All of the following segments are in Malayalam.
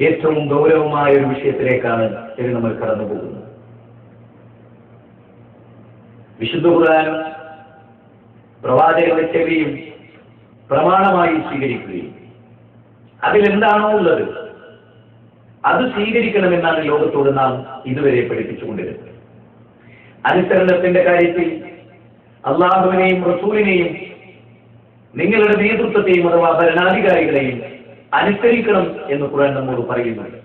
ഏറ്റവും ഗൗരവമായ ഒരു വിഷയത്തിലേക്കാണ് ഇത് നമ്മൾ കടന്നു പോകുന്നത്. വിശുദ്ധ ഖുർആാനും പ്രവാചക ചെവിയും പ്രമാണമായി സ്വീകരിക്കുകയും അതിലെന്താണോ ഉള്ളത് അത് സ്വീകരിക്കണമെന്നാണ് ലോകത്തോട് നാം ഇതുവരെ പഠിപ്പിച്ചുകൊണ്ടിരുന്നത്. അനുസരണത്തിന്റെ കാര്യത്തിൽ അള്ളാഹുവിനെയും റസൂലിനെയും നിങ്ങളുടെ നേതൃത്വത്തെയും അഥവാ ഭരണാധികാരികളെയും അനുസരിക്കണം എന്ന് ഖുർആൻ നമ്മോട് പറയുന്നുണ്ട്.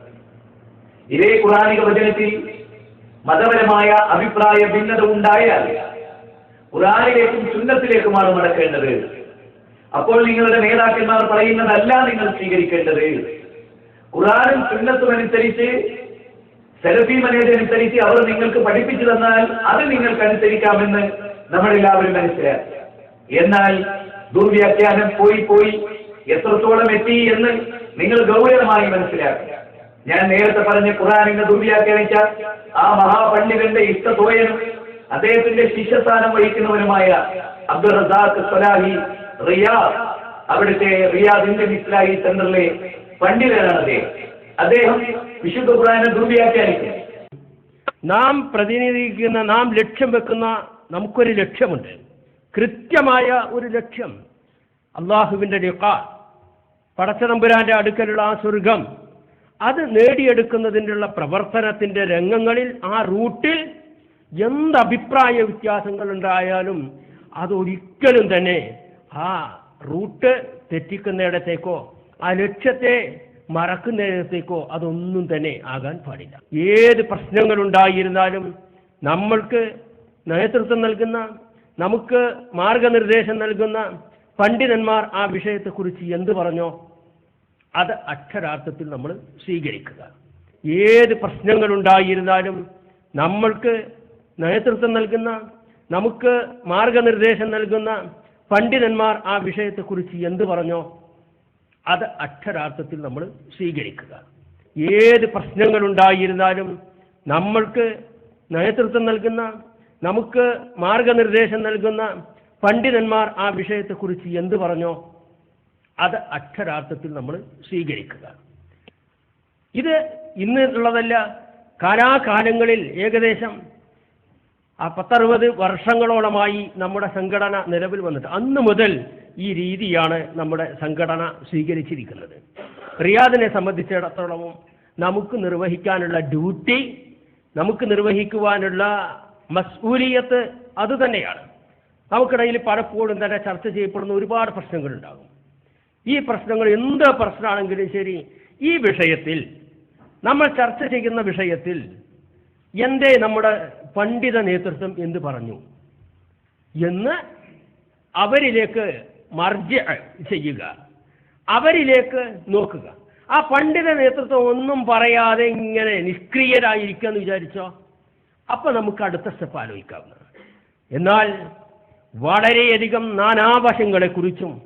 ഇതേ ഖുറാനിക വചനത്തിൽ മതപരമായ അഭിപ്രായ ഭിന്നത ഉണ്ടായാൽ ഖുറാനിലേക്കും സുന്നത്തിലേക്കുമാണ് മടക്കേണ്ടത്. അപ്പോൾ നിങ്ങളുടെ നേതാക്കന്മാർ പറയുന്നതല്ല നിങ്ങൾ സ്വീകരിക്കേണ്ടത്. ഖുറാനും സുന്നത്തും അനുസരിച്ച് സെലഫി മനേജനുസരിച്ച് അവർ നിങ്ങൾക്ക് പഠിപ്പിച്ചു തന്നാൽ അത് നിങ്ങൾക്ക് അനുസരിക്കാമെന്ന് നമ്മളെല്ലാവരും മനസ്സിലാക്കി. എന്നാൽ ദുർവ്യാഖ്യാനം പോയി പോയി എത്രത്തോളം എത്തി എന്ന് നിങ്ങൾ ഗൗരവമായി മനസ്സിലാക്കുക ഞാൻ നേരത്തെ പറഞ്ഞ ഖുറാനിനെ ദുർവ്യാഖ്യാനിച്ച ആ മഹാപണ്ഡിതന്റെ ഇഷ്ടത്തോയനും അദ്ദേഹത്തിന്റെ ശിഷ്യസ്ഥാനം വഹിക്കുന്നവനുമായ അബ്ദുൾ റസാഖ് സലാഹി റിയാദ് അവിടുത്തെ റിയാദ് ഇന്ത്യൻ ഇസ്ലാഹി സെന്ററിലെ പണ്ഡിതനാണ് അദ്ദേഹം. അദ്ദേഹം വിശുദ്ധ ഖുറാനെ ദുർവ്യാഖ്യാനിക്കും നാം പ്രതിനിധീകരിക്കുന്ന നാം ലക്ഷ്യം വെക്കുന്ന നമുക്കൊരു ലക്ഷ്യമുണ്ട്. കൃത്യമായ ഒരു ലക്ഷ്യം അള്ളാഹുവിന്റെ ലിഖ പടച്ചതമ്പുരാന്റെ അടുക്കലുള്ള ആ സ്വർഗം അത് നേടിയെടുക്കുന്നതിനുള്ള പ്രവർത്തനത്തിന്റെ രംഗങ്ങളിൽ ആ റൂട്ടിൽ എന്ത് അഭിപ്രായ വ്യത്യാസങ്ങൾ ഉണ്ടായാലും അതൊരിക്കലും തന്നെ ആ റൂട്ട് തെറ്റിക്കുന്നിടത്തേക്കോ ആ ലക്ഷ്യത്തെ മറക്കുന്നിടത്തേക്കോ അതൊന്നും തന്നെ ആകാൻ പാടില്ല. ഏത് പ്രശ്നങ്ങൾ ഉണ്ടായിരുന്നാലും നമ്മൾക്ക് നേതൃത്വം നൽകുന്ന നമുക്ക് മാർഗനിർദ്ദേശം നൽകുന്ന പണ്ഡിതന്മാർ ആ വിഷയത്തെക്കുറിച്ച് എന്ത് പറഞ്ഞോ അത് അക്ഷരാർത്ഥത്തിൽ നമ്മൾ സ്വീകരിക്കുക. ഏത് പ്രശ്നങ്ങളുണ്ടായിരുന്നാലും നമ്മൾക്ക് നേതൃത്വം നൽകുന്ന നമുക്ക് മാർഗനിർദ്ദേശം നൽകുന്ന പണ്ഡിതന്മാർ ആ വിഷയത്തെക്കുറിച്ച് എന്ത് പറഞ്ഞോ അത് അക്ഷരാർത്ഥത്തിൽ നമ്മൾ സ്വീകരിക്കുക. ഏത് പ്രശ്നങ്ങളുണ്ടായിരുന്നാലും നമ്മൾക്ക് നേതൃത്വം നൽകുന്ന നമുക്ക് മാർഗനിർദ്ദേശം നൽകുന്ന പണ്ഡിതന്മാർ ആ വിഷയത്തെക്കുറിച്ച് എന്ത് പറഞ്ഞോ അത് അക്ഷരാർത്ഥത്തിൽ നമ്മൾ സ്വീകരിക്കുക. ഇത് ഇന്ന് ഉള്ളതല്ല കാലാകാലങ്ങളിൽ ഏകദേശം ആ പത്തറുപത് വർഷങ്ങളോളമായി നമ്മുടെ സംഘടന നിലവിൽ വന്നിട്ട് അന്ന് മുതൽ ഈ രീതിയാണ് നമ്മുടെ സംഘടന സ്വീകരിച്ചിരിക്കുന്നത്. റിയാദിനെ സംബന്ധിച്ചിടത്തോളവും നമുക്ക് നിർവഹിക്കാനുള്ള ഡ്യൂട്ടി നമുക്ക് നിർവഹിക്കുവാനുള്ള മസ്ഊലിയത്ത് അതുതന്നെയാണ് നമുക്കിടയിൽ പലപ്പോഴും തന്നെ ചർച്ച ചെയ്യപ്പെടുന്ന ഒരുപാട് പ്രശ്നങ്ങളുണ്ടാകും. ഈ പ്രശ്നങ്ങൾ എന്ത് പ്രശ്നമാണെങ്കിലും ശരി ഈ വിഷയത്തിൽ നമ്മൾ ചർച്ച ചെയ്യുന്ന വിഷയത്തിൽ എന്റെ നമ്മുടെ പണ്ഡിത നേതൃത്വം എന്ത് പറഞ്ഞു എന്ന് അവരിലേക്ക് മർജ ചെയ്യുക. അവരിലേക്ക് നോക്കുക. ആ പണ്ഡിത നേതൃത്വം ഒന്നും പറയാതെ ഇങ്ങനെ നിഷ്ക്രിയരായിരിക്കുക എന്ന് വിചാരിച്ചോ? അപ്പം നമുക്ക് അടുത്ത സ്റ്റെപ്പ് ആലോചിക്കാവുന്നതാണ്. എന്നാൽ വളരെയധികം നാനാവശങ്ങളെക്കുറിച്ചും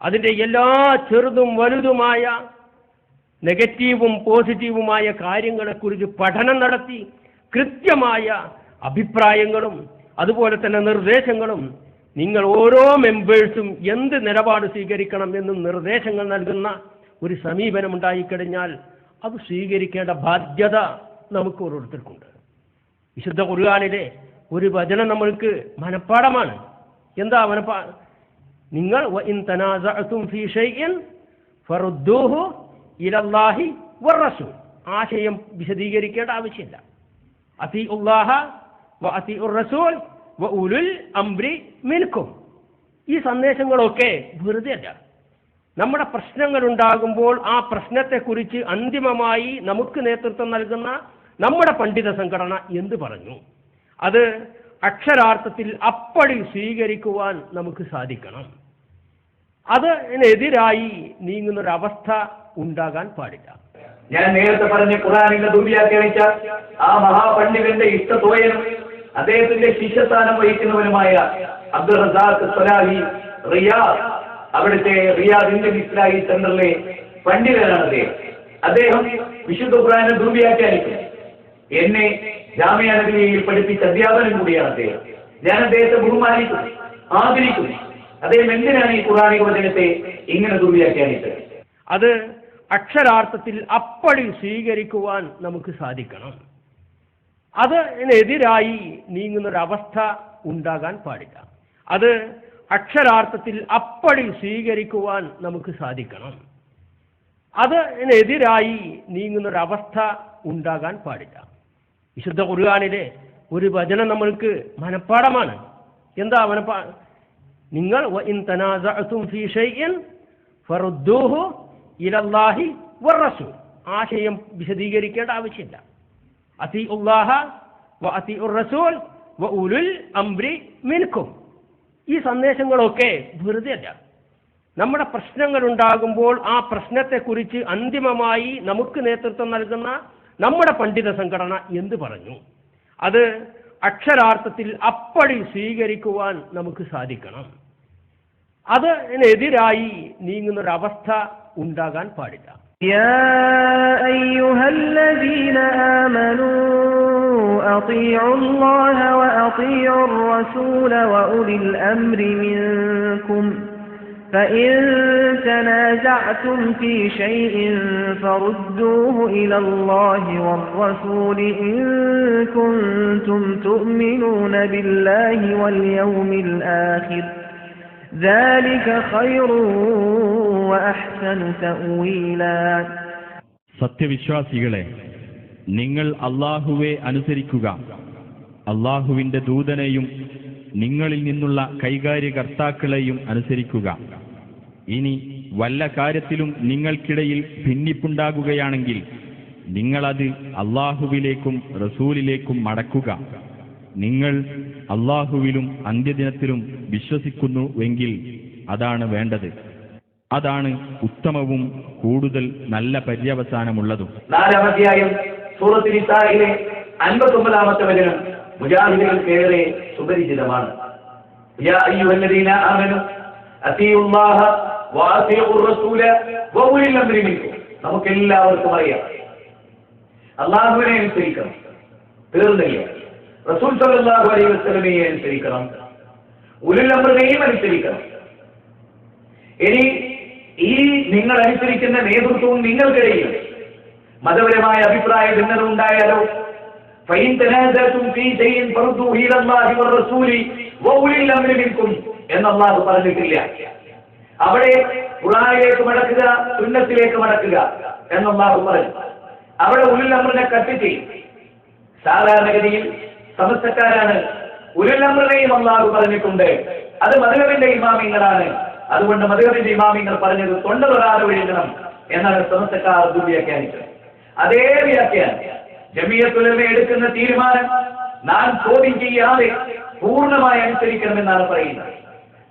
അതിന്റെ എല്ലാ ചെറുതും വലുതുമായ നെഗറ്റീവും പോസിറ്റീവുമായ കാര്യങ്ങളെക്കുറിച്ച് പഠനം നടത്തി കൃത്യമായ അഭിപ്രായങ്ങളും അതുപോലെ തന്നെ നിർദ്ദേശങ്ങളും നിങ്ങൾ ഓരോ മെമ്പേഴ്സും എന്ത് നിലപാട് സ്വീകരിക്കണം എന്നും നിർദ്ദേശങ്ങൾ നൽകുന്ന ഒരു സമീപനം ഉണ്ടായിക്കഴിഞ്ഞാൽ അത് സ്വീകരിക്കേണ്ട ബാധ്യത നമുക്ക് ഓരോരുത്തർക്കുണ്ട്. വിശുദ്ധ ഖുർആാനിലെ ഒരു വചനം നമ്മൾക്ക് മനഃപ്പാടമാണ് എന്താ മനപ്പാ? നിങ്ങൾ ആശയം വിശദീകരിക്കേണ്ട ആവശ്യമില്ല. അതി വ അത്തിഉർ റസൂൽ വ ഉലുൽ അംരി മിൻകും. ഈ സന്ദേശങ്ങളൊക്കെ വെറുതെ അല്ല നമ്മുടെ പ്രശ്നങ്ങൾ ഉണ്ടാകുമ്പോൾ ആ പ്രശ്നത്തെക്കുറിച്ച് അന്തിമമായി നമുക്ക് നേതൃത്വം നൽകുന്ന നമ്മുടെ പണ്ഡിത സംഘടന എന്ത് പറഞ്ഞു? അത് അക്ഷരാർത്ഥത്തിൽ അപ്പടി സ്വീകരിക്കുവാൻ നമുക്ക് സാധിക്കണം. അതിനെതിരായി അവസ്ഥ ഉണ്ടാകാൻ പാടില്ല. ഞാൻ നേരത്തെ പറഞ്ഞ ഖുറാനിന്റെ ദുർവ്യാഖ്യാനിച്ച ആ മഹാപണ്ഡിതന്റെ ഇഷ്ടത്തോയനും അദ്ദേഹത്തിന്റെ ശിഷ്യസ്ഥാനം വഹിക്കുന്നവനുമായ അബ്ദുൾ റസാഖ് സലാഹി റിയാദ് അവിടുത്തെ റിയാദ് ഇന്ത്യൻ ഇസ്ലാഹി സെന്ററിലെ പണ്ഡിതനാണ് അദ്ദേഹം. അദ്ദേഹം വിശുദ്ധ ഖുറാനെ ദുർവ്യാഖ്യാനിക്കും എന്നെ ജാമ്യാനഗരിയിൽ പഠിപ്പിച്ച അധ്യാപനം കൂടിയാണ് അദ്ദേഹം. ഞാൻ അദ്ദേഹത്തെ ബഹുമാനിക്കും ആദരിക്കും അദ്ദേഹം എന്തിനാണ് ഈ ഖുറാനിക വചനത്തെ ഇങ്ങനെ ദുർവ്യാഖ്യാനിച്ചത്? അത് അക്ഷരാർത്ഥത്തിൽ അപ്പടി സ്വീകരിക്കുവാൻ നമുക്ക് സാധിക്കണം. അതിനെതിരായി അവസ്ഥ ഉണ്ടാകാൻ പാടില്ല. അത് അക്ഷരാർത്ഥത്തിൽ അപ്പടി സ്വീകരിക്കുവാൻ നമുക്ക് സാധിക്കണം. അതിനെതിരായി അവസ്ഥ ഉണ്ടാകാൻ പാടില്ല. വിശുദ്ധ ഖുർആാനിലെ ഒരു വചനം നമ്മൾക്ക് മനപ്പാടമാണ് എന്താ മനപ്പാ? നിങ്ങൾ ആശയം വിശദീകരിക്കേണ്ട ആവശ്യമില്ല. അതി ഉള്ളാഹ വ റസൂൽ വ ഉലുൽ അംരി മിൻകും. ഈ സന്ദേശങ്ങളൊക്കെ വെറുതെ അല്ല നമ്മുടെ പ്രശ്നങ്ങൾ ഉണ്ടാകുമ്പോൾ ആ പ്രശ്നത്തെക്കുറിച്ച് അന്തിമമായി നമുക്ക് നേതൃത്വം നൽകുന്ന നമ്മുടെ പണ്ഡിത സംഘടന എന്ത് പറഞ്ഞു അത് അക്ഷരാർത്ഥത്തിൽ അപ്പടി സ്വീകരിക്കുവാൻ നമുക്ക് സാധിക്കണം അതിനെതിരായി നീങ്ങുന്നൊരവസ്ഥ ഉണ്ടാകാൻ പാടില്ല يا أيها الذين آمنوا أطيعوا الله وأطيعوا الرسول وأولي الأمر منكم فإن تنازعتم في شيء فردوه إلى الله والرسول إن كنتم تؤمنون بالله واليوم الآخر ذلك خير وأحسن تأويلا സത്യവിശ്വാസികളെ നിങ്ങൾ അള്ളാഹുവെ അനുസരിക്കുക അള്ളാഹുവിന്റെ ദൂതനെയും നിങ്ങളിൽ നിന്നുള്ള കൈകാര്യകർത്താക്കളെയും അനുസരിക്കുക ഇനി വല്ല കാര്യത്തിലും നിങ്ങൾക്കിടയിൽ ഭിന്നിപ്പുണ്ടാകുകയാണെങ്കിൽ നിങ്ങളത് അള്ളാഹുവിലേക്കും റസൂലിലേക്കും മടക്കുക. നിങ്ങൾ അള്ളാഹുവിലും അന്ത്യദിനത്തിലും വിശ്വസിക്കുന്നു എങ്കിൽ അതാണ് വേണ്ടത്. അതാണ് ഉത്തമവും കൂടുതൽ നല്ല പര്യവസാനമുള്ളതും. നാലാം അധ്യായം സൂറത്ത് നിസായിലെ അൻപത്തി ഒമ്പതാമത്തെ വചനം സുപരിചിതമാണ്. നമുക്ക് എല്ലാവർക്കും അറിയാം അള്ളാഹുവിനെ അനുസരിക്കണം തീർന്നില്ല റസൂൽ സല്ലല്ലാഹു അലൈഹി വസല്ലമയെ അനുസരിക്കണം ഉലുൽ അംറിനെയും അനുസരിക്കണം ഇനി ഈ നിങ്ങൾ അനുസരിക്കുന്ന നേതൃത്വവും നിങ്ങൾക്കിടയിൽ മതപരമായ അഭിപ്രായ ഭിന്നത ഉണ്ടായാലോ فإن تنازعتم في شيء فردوه إلى الله والرسول وأولي الأمر منكم എന്ന് അള്ളാഹു പറഞ്ഞിട്ടില്ല അവിടെ ഖുറാനിലേക്ക് മടക്കുക സുന്നത്തിലേക്ക് മടക്കുക എന്ന് അള്ളാഹു പറഞ്ഞു. അവിടെ ഉലുൽ നമ്മളിനെ കത്തിച്ച് സാധാരണഗതിയിൽ സമസ്തക്കാരാണ് ഉരുളമ്പ്രനെയും അള്ളാഹു പറഞ്ഞിട്ടുണ്ട്. അത് മധുരവിന്റെ ഇമാമിങ്ങളാണ്. അതുകൊണ്ട് മധുരവിന്റെ ഇമാമിങ്ങൾ പറഞ്ഞത് തൊണ്ട തൊടാതെ ഒഴുകണം എന്നാണ് സമസ്തക്കാർ ദുർവ്യാഖ്യാനിച്ചത് അതേ വ്യാഖ്യാനം ജമിയത്തുലമ എടുക്കുന്ന തീരുമാനം നാം ചോദ്യം ചെയ്യാതെ പൂർണമായി അനുസരിക്കണമെന്നാണ് പറയുന്നത്.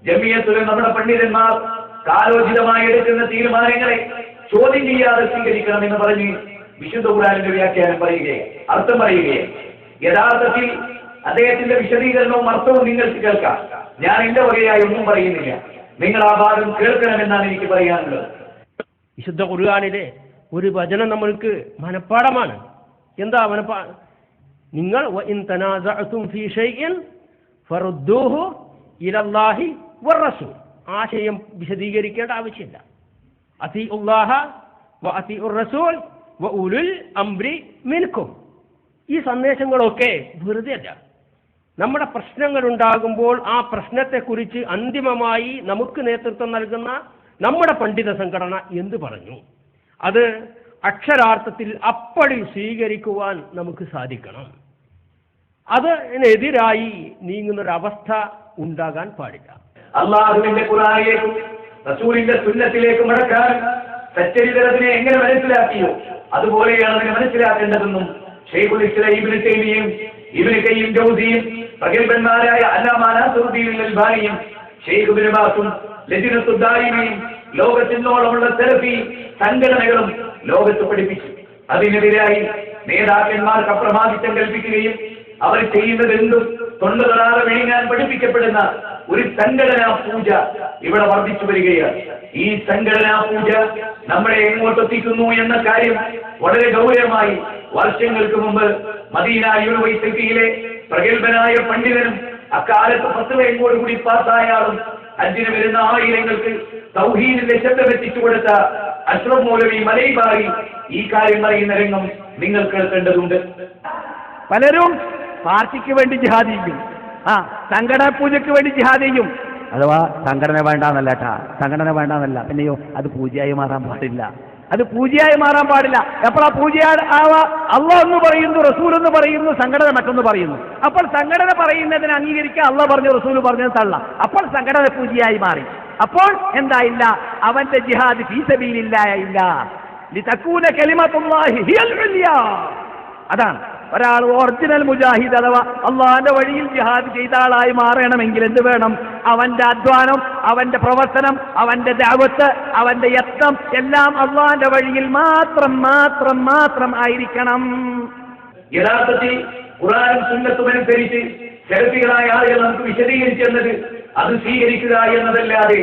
ജമിയത്തുലം നമ്മുടെ പണ്ഡിതന്മാർ കാലോചിതമായി എടുക്കുന്ന തീരുമാനങ്ങളെ ചോദ്യം ചെയ്യാതെ സ്വീകരിക്കണം എന്ന് പറഞ്ഞ് വിശുദ്ധ ഖുറാനിന്റെ വ്യാഖ്യാനം പറയുകയും അർത്ഥം പറയുകയും യഥാർത്ഥത്തിൽ അദ്ദേഹത്തിന്റെ വിശദീകരണവും അർത്ഥവും നിങ്ങൾക്ക് കേൾക്കാം. ഞാൻ എന്റെ വകയായി ഒന്നും പറയുന്നില്ല. നിങ്ങൾ ആ ഭാഗം കേൾക്കണമെന്നാണ് എനിക്ക് പറയാനുള്ളത്. വിശുദ്ധ ഖുർആാനിലെ ഒരു വചനം നമ്മൾക്ക് മനപ്പാടമാണ് എന്താ മനപ്പാ? നിങ്ങൾ ഫീ ഷൈഇൻ ഫറുദ്ദൂഹു ഇലല്ലാഹി വറസൂൽ ആശയം വിശദീകരിക്കേണ്ട ആവശ്യമില്ല. അതി ഉള്ളാഹ വ അതി റസൂൽ വ ഉലുൽ അംബ്രി മിൽക്കും ഈ സന്ദേശങ്ങളൊക്കെ വെറുതെ അല്ല നമ്മുടെ പ്രശ്നങ്ങൾ ഉണ്ടാകുമ്പോൾ ആ പ്രശ്നത്തെക്കുറിച്ച് അന്തിമമായി നമുക്ക് നേതൃത്വം നൽകുന്ന നമ്മുടെ പണ്ഡിത സംഘടന എന്ത് പറഞ്ഞു? അത് അക്ഷരാർത്ഥത്തിൽ അപ്പടി സ്വീകരിക്കുവാൻ നമുക്ക് സാധിക്കണം. അതിനെതിരായി നീങ്ങുന്നൊരവസ്ഥ ഉണ്ടാകാൻ പാടില്ല. അള്ളാഹുവിന്റെ ഖുറാനിലേക്കും റസൂലിന്റെ തുല്യത്തിലേക്കും മടക്കാൻ സച്ചരിതരത്തിനെ എങ്ങനെ മനസ്സിലാക്കിയോ? അതുപോലെയാണ് അതിനെ മനസ്സിലാക്കേണ്ടതെന്നും ഷെയ്ഖുൽ ഇസ്ലാം ഇബ്നു തൈമിയും ഇബ്നു കയ്യിം ജൗസിയും പ്രഗത്ഭന്മാരായ അല്ലാമ നാസറുദ്ദീൻ അൽബാനിയും ഷെയ്ഖ് ഇബ്നു ബാസും ലജ്നത്തു ദായിമയും ലോകത്തിനോളമുള്ള സെലഫി സംഘടനകളും ലോകത്ത് പഠിപ്പിച്ചു. അതിനെതിരായി നേതാക്കന്മാർക്ക് അപ്രമാദിത്വം കൽപ്പിക്കുകയും അവർ ചെയ്യുന്നതെന്തും തൊണ്ടതൊടാതെ വിഴുങ്ങാൻ പഠിപ്പിക്കപ്പെടുന്ന ഒരു സംഘടനാ പൂജ ഇവിടെ വർദ്ധിച്ചു വരികയാണ്. ഈ സംഘടനാ പൂജ നമ്മളെ എങ്ങോട്ടെത്തിക്കുന്നു എന്ന കാര്യം വളരെ ഗൗരവമായി വർഷങ്ങൾക്ക് മുമ്പ് മദീന യൂണിവേഴ്സിറ്റിയിലെ പ്രഗത്ഭനായ പണ്ഡിതനും അക്കാലത്ത് പത്തുവയങ്കോട് കൂടി പാസ്സായ ആളും ഹജ്ജിന് വരുന്ന ആയിരങ്ങൾക്ക് സൗഹീദിന്റെ ശബ്ദം എത്തിച്ചു കൊടുത്ത അഷ്റഫ് മൗലവി മലൈബായി ഈ കാര്യം പറയുന്ന രംഗം നിങ്ങൾ കേൾക്കേണ്ടതുണ്ട്. പലരും പാർട്ടിക്ക് വേണ്ടി ചെയ്യും ആ സംഘടന പൂജയ്ക്ക് വേണ്ടി ജിഹാദ് ചെയ്യും. അഥവാ സംഘടന വേണ്ടാന്നല്ല കേട്ടാ സംഘടന വേണ്ടാന്നല്ല. പിന്നെയോ അത് പൂജയായി മാറാൻ പാടില്ല. അത് പൂജയായി മാറാൻ പാടില്ല. എപ്പോഴാ പൂജയാ ആവാ? അള്ളാഹ് എന്ന് പറയുന്നു റസൂൽ എന്ന് പറയുന്നു സംഘടന മറ്റൊന്ന് പറയുന്നു. അപ്പോൾ സംഘടന പറയുന്നതിന് അംഗീകരിക്കുക അള്ളാഹ് പറഞ്ഞു റസൂൽ പറഞ്ഞത് തള്ള. അപ്പോൾ സംഘടന പൂജയായി മാറി. അപ്പോൾ എന്തായില്ല? അവന്റെ ജിഹാദ് ഫീസബിയിലില്ലായില്ല ഇല്ല. അതാണ്. ഒരാൾ ഒറിജിനൽ മുജാഹിദ് അഥവാ അള്ളാഹിന്റെ വഴിയിൽ ജിഹാദ് ചെയ്ത ആളായി മാറണമെങ്കിൽ എന്ത് വേണം? അവന്റെ അധ്വാനം അവന്റെ പ്രവർത്തനം അവന്റെ ദാവത്ത് അവന്റെ യത്നം എല്ലാം അള്ളാഹിന്റെ വഴിയിൽ മാത്രം മാത്രം മാത്രം ആയിരിക്കണം. യഥാർത്ഥത്തിൽ ഖുറാനും സുന്നത്തും അനുസരിച്ച് സെൽഫികളായ ആളുകൾ നമുക്ക് വിശദീകരിച്ചു തന്നത് അത് സ്വീകരിക്കുക എന്നതല്ലാതെ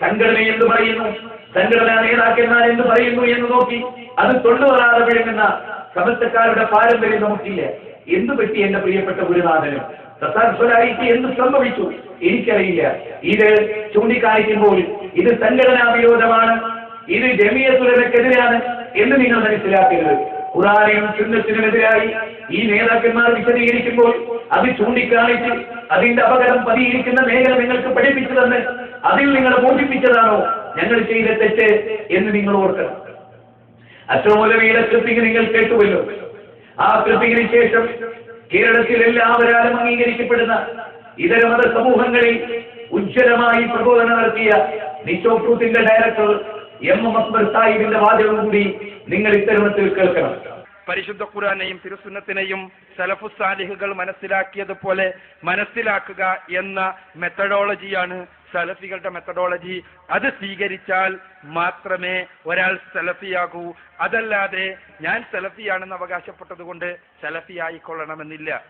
സംഘടന എന്ന് പറയുന്നു. സംഘടനാ നേതാക്കന്മാർ എന്ന് പറയുന്നു എന്ന് നോക്കി അത് തൊണ്ടുവരാതെ വിഴുങ്ങുന്ന സമസ്തക്കാരുടെ പാരമ്പര്യം നമുക്കില്ല? എന്തു പറ്റി എന്റെ പ്രിയപ്പെട്ട ഗുരുനാഥനും? തഥാസ്വരായിക്ക് എന്ത് സംഭവിച്ചു? എനിക്കറിയില്ല. ഇത് ചൂണ്ടിക്കാണിക്കുമ്പോൾ ഇത് സംഘടനാ വിരോധമാണ്. ഇത് ജമീയത്തുലമക്കെതിരാണ് എന്ന് നിങ്ങൾ മനസ്സിലാക്കരുത്. ഖുറാനും ചുന്നത്തിനുമെതിരായി ഈ നേതാക്കന്മാർ വിശദീകരിക്കുമ്പോൾ അത് ചൂണ്ടിക്കാണിച്ച് അതിന്റെ അപകടം പതിയിരിക്കുന്ന മേഖല നിങ്ങൾക്ക് പഠിപ്പിച്ചു തന്ന് അതിൽ നിങ്ങൾ മോചിപ്പിച്ചതാണോ ഞങ്ങൾ ചെയ്ത തെറ്റ് എന്ന് നിങ്ങൾ ഓർക്കണം. അശ്വമൂലവിയുടെ കൃത്തിക്ക് നിങ്ങൾ കേട്ടുവല്ലോ. ആ കൃത്തിക്കിന് ശേഷം കേരളത്തിൽ എല്ലാവരാലും അംഗീകരിക്കപ്പെടുന്ന ഇതര മത സമൂഹങ്ങളിൽ ഉജ്ജ്വലമായി പ്രബോധനം നടത്തിയ നിശോക്രൂത്തിന്റെ ഡയറക്ടർ എം എം അക്ബർ സാഹിബിന്റെ വാചകം കൂടി നിങ്ങൾ ഇത്തരത്തിൽ കേൾക്കണം. പരിശുദ്ധ ഖുറാനെയും തിരുസുന്നത്തിനെയും സലഫുസാലിഹുകൾ മനസ്സിലാക്കിയതുപോലെ മനസ്സിലാക്കുക എന്ന മെത്തഡോളജിയാണ് സലഫികളുടെ മെത്തഡോളജി അത് സ്വീകരിച്ചാൽ മാത്രമേ ഒരാൾ സലഫിയാകൂ. അതല്ലാതെ ഞാൻ സലഫിയാണെന്ന് അവകാശപ്പെട്ടത് കൊണ്ട് സലഫിയായിക്കൊള്ളണമെന്നില്ല.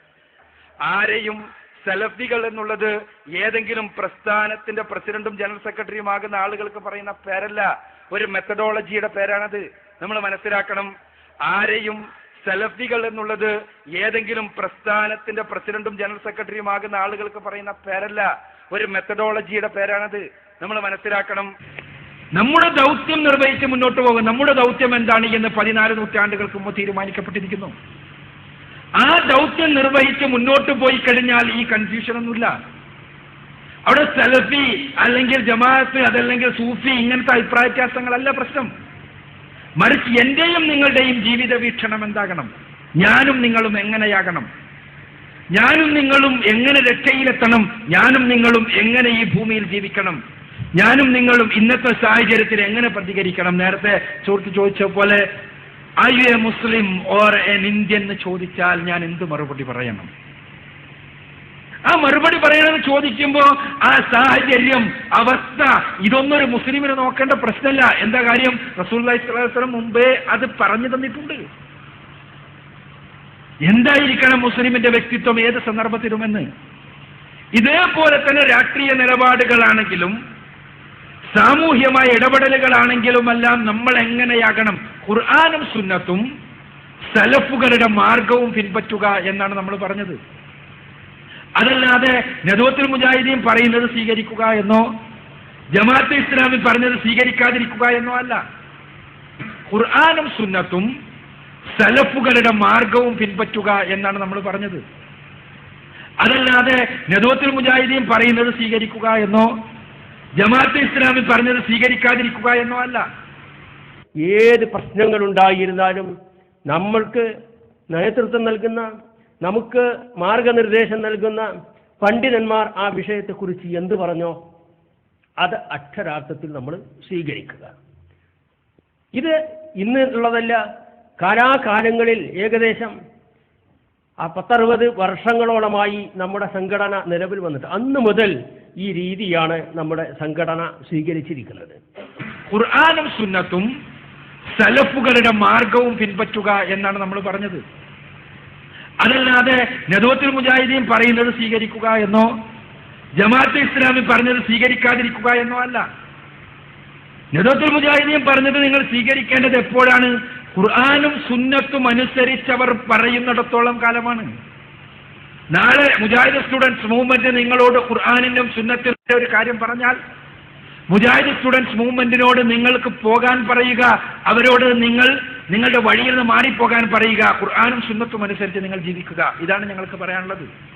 ആരെയും സലഫികൾ എന്നുള്ളത് ഏതെങ്കിലും പ്രസ്ഥാനത്തിന്റെ പ്രസിഡന്റും ജനറൽ സെക്രട്ടറിയും ആകുന്ന ആളുകൾക്ക് പറയുന്ന പേരല്ല. ഒരു മെത്തഡോളജിയുടെ പേരാണത്. നമ്മൾ മനസ്സിലാക്കണം. ആരെയും സെലഫികൾ എന്നുള്ളത് ഏതെങ്കിലും പ്രസ്ഥാനത്തിന്റെ പ്രസിഡന്റും ജനറൽ സെക്രട്ടറിയും ആകുന്ന ആളുകൾക്ക് പറയുന്ന പേരല്ല. ഒരു മെത്തഡോളജിയുടെ പേരാണത്. നമ്മൾ മനസ്സിലാക്കണം. നമ്മുടെ ദൗത്യം നിർവഹിച്ച് മുന്നോട്ട് പോകും. നമ്മുടെ ദൗത്യം എന്താണ് എന്ന് പതിനാല് നൂറ്റാണ്ടുകൾക്ക് മുമ്പ് തീരുമാനിക്കപ്പെട്ടിരിക്കുന്നു. ആ ദൗത്യം നിർവഹിച്ച് മുന്നോട്ട് പോയി കഴിഞ്ഞാൽ ഈ കൺഫ്യൂഷൻ ഒന്നുമില്ല. അവിടെ സെലഫി അല്ലെങ്കിൽ ജമാഅത്ത് അതല്ലെങ്കിൽ സൂഫി ഇങ്ങനത്തെ അഭിപ്രായ വ്യത്യാസങ്ങളല്ല പ്രശ്നം. മറിച്ച് എന്റെയും നിങ്ങളുടെയും ജീവിത വീക്ഷണം എന്താകണം? ഞാനും നിങ്ങളും എങ്ങനെയാകണം? ഞാനും നിങ്ങളും എങ്ങനെ രക്ഷയിലെത്തണം? ഞാനും നിങ്ങളും എങ്ങനെ ഈ ഭൂമിയിൽ ജീവിക്കണം? ഞാനും നിങ്ങളും ഇന്നത്തെ സാഹചര്യത്തിൽ എങ്ങനെ പ്രതികരിക്കണം? നേരത്തെ ചോർത്ത് ചോദിച്ച പോലെ I a Muslim or an Indian എന്ന് ചോദിച്ചാൽ ഞാൻ എന്ത് മറുപടി പറയണം? ആ മറുപടി പറയണമെന്ന് ചോദിക്കുമ്പോ ആ സാഹചര്യം അവസ്ഥ ഇതൊന്നൊരു മുസ്ലിമിന് നോക്കേണ്ട പ്രശ്നമല്ല. എന്താ കാര്യം? റസൂൽ സ്വലം മുമ്പേ അത് പറഞ്ഞു തന്നിട്ടുണ്ട്. എന്തായിരിക്കണം മുസ്ലിമിന്റെ വ്യക്തിത്വം? ഏത് സന്ദർഭത്തിലുമെന്ന്. ഇതേപോലെ തന്നെ രാഷ്ട്രീയ നിലപാടുകളാണെങ്കിലും സാമൂഹ്യമായ ഇടപെടലുകളാണെങ്കിലും എല്ലാം നമ്മൾ എങ്ങനെയാകണം ഖുർആാനും സുന്നത്തും സലഫുകളുടെ മാർഗവും പിൻപറ്റുക എന്നാണ് നമ്മൾ പറഞ്ഞത്. അതല്ലാതെ നദോത്തുൽ മുജാഹിദീൻ പറയുന്നത് സ്വീകരിക്കുക എന്നോ ജമാഅത്ത് ഇസ്ലാമി പറഞ്ഞത് സ്വീകരിക്കാതിരിക്കുക എന്നോ അല്ല. ഖുർആാനും സുന്നത്തും സലഫുകളുടെ മാർഗവും പിൻപറ്റുക എന്നാണ് നമ്മൾ പറഞ്ഞത്. അതല്ലാതെ നദോത്തുൽ മുജാഹിദീൻ പറയുന്നത് സ്വീകരിക്കുക എന്നോ ജമാഅത്ത് ഇസ്ലാമി പറഞ്ഞത് സ്വീകരിക്കാതിരിക്കുക എന്നോ അല്ല. ഏത് പ്രശ്നങ്ങൾ ഉണ്ടായിരുന്നാലും നമ്മൾക്ക് നേതൃത്വം നൽകുന്ന നമുക്ക് മാർഗനിർദ്ദേശം നൽകുന്ന പണ്ഡിതന്മാർ ആ വിഷയത്തെക്കുറിച്ച് എന്ത് പറഞ്ഞോ അത് അക്ഷരാർത്ഥത്തിൽ നമ്മൾ സ്വീകരിക്കുക. ഇത് ഇന്ന് ഉള്ളതല്ല കാലാകാലങ്ങളിൽ ഏകദേശം ആ പത്തറുപത് വർഷങ്ങളോളമായി നമ്മുടെ സംഘടന നിലവിൽ വന്നിട്ട് അന്ന് മുതൽ ഈ രീതിയാണ് നമ്മുടെ സംഘടന സ്വീകരിച്ചിരിക്കുന്നത്. ഖുർആാനും സുന്നത്തും സലഫുകളുടെ മാർഗവും പിൻപറ്റുക എന്നാണ് നമ്മൾ പറഞ്ഞത്. അതല്ലാതെ നദോത്തുൽ മുജാഹിദീൻ പറയുന്നത് സ്വീകരിക്കുക എന്നോ ജമാഅത്ത് ഇസ്ലാമി പറഞ്ഞത് സ്വീകരിക്കാതിരിക്കുക എന്നോ അല്ല. നദോത്തുൽ മുജാഹിദീൻ പറഞ്ഞത് നിങ്ങൾ സ്വീകരിക്കേണ്ടത് എപ്പോഴാണ്? ഖുർആാനും സുന്നത്തും അനുസരിച്ചവർ പറയുന്നിടത്തോളം കാലമാണ്. നാളെ മുജാഹിദ് സ്റ്റുഡൻസ് മൂവ്മെന്റ് നിങ്ങളോട് ഖുർആാനിനും സുന്നത്തിന്റെ ഒരു കാര്യം പറഞ്ഞാൽ മുജാഹിദ് സ്റ്റുഡൻസ് മൂവ്മെന്റിനോട് നിങ്ങൾക്ക് പോകാൻ പറയുക അവരോട് നിങ്ങൾ നിങ്ങളുടെ വഴിയിൽ നിന്ന് മാറിപ്പോകാൻ പറയുക ഖുർആാനും സുന്നത്തും അനുസരിച്ച് നിങ്ങൾ ജീവിക്കുക. ഇതാണ് ഞങ്ങൾക്ക് പറയാനുള്ളത്.